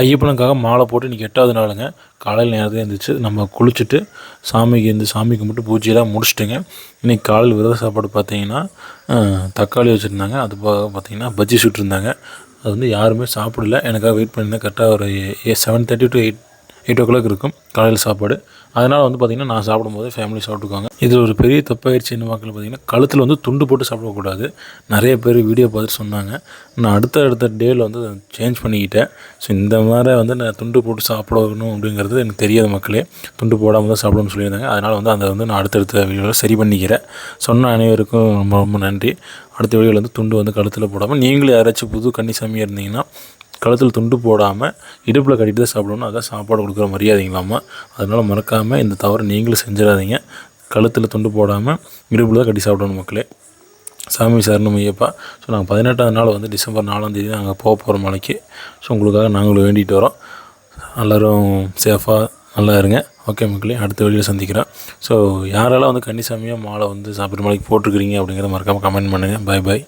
ஐயப்பனுக்காக மாலை போட்டு இன்றைக்கி எட்டாவது நாளுங்க. காலையில் நேரத்தில் எழுந்திரிச்சு நம்ம குளிச்சுட்டு சாமிக்கு இருந்து சாமி கும்பிட்டு பூஜையெல்லாம் முடிச்சுட்டுங்க. இன்றைக்கி காலையில் விரத சாப்பாடு பார்த்தீங்கன்னா தக்காளி வச்சுருந்தாங்க. அது போக பார்த்தீங்கன்னா பஜ்ஜி சுட்டிருந்தாங்க அது வந்து யாருமே சாப்பிடல. எனக்காக வெயிட் பண்ணியிருந்தேன். கரெக்டாக ஒரு seven thirty to eight eight o'clock இருக்கும் காலையில் சாப்பாடு. அதனால் வந்து பார்த்திங்கன்னா நான் சாப்பிடும்போது ஃபேமிலி சாப்பிட்டுக்காங்க இது ஒரு பெரிய தப்பாயிடுச்சு என்ன மக்கள் பார்த்திங்கன்னா கழுத்தில் வந்து துண்டு போட்டு சாப்பிடக்கூடாது. நிறைய பேர் வீடியோ பார்த்துட்டு சொன்னாங்க. நான் அடுத்த அடுத்த டேவில் வந்து சேஞ்ச் பண்ணிக்கிட்டேன். ஸோ இந்த மாதிரி வந்து நான் துண்டு போட்டு சாப்பிடணும் அப்படிங்கிறது எனக்கு தெரியாத மக்களே. துண்டு போடாமல் தான் சாப்பிடணும்னு சொல்லியிருந்தாங்க. அதனால் வந்து அதை வந்து நான் அடுத்தடுத்த வீடியோவில் சரி பண்ணிக்கிறேன். சொன்ன அனைவருக்கும் ரொம்ப ரொம்ப நன்றி. அடுத்த வீடியோவில் வந்து துண்டு வந்து கழுத்தில் போடாமல் நீங்களும் யாராச்சும் புது கன்னிசாமியாக இருந்தீங்கன்னா கழுத்தில் துண்டு போடாமல் இடுப்பில் கட்டிட்டு தான் சாப்பிடணும். அதான் சாப்பாடு கொடுக்குற மரியாதைங்களாமா அதனால் மறக்காமல் இந்த தவறை நீங்களும் செஞ்சிடாதீங்க. கழுத்தில் துண்டு போடாமல் இடுப்பில் தான் கட்டி சாப்பிடணும் மக்களே. சாமி சரணம் ஐயப்பா ஸோ நாங்கள் பதினெட்டாவது நாள் வந்து டிசம்பர் நாலாம் தேதி நாங்கள் போக போகிற மலைக்கு. ஸோ உங்களுக்காக நாங்களும் வேண்டிட்டு வரோம். எல்லோரும் சேஃபாக நல்லா இருங்க. ஓகே மக்களே அடுத்த வழியில் சந்திக்கிறேன் ஸோ யாரெல்லாம் வந்து கன்னிசாமியாக மாலை வந்து சாப்பிட்ற மலைக்கு போட்டிருக்கிறீங்க அப்படிங்கிறத மறக்காமல் கமெண்ட் பண்ணுங்கள் பை பை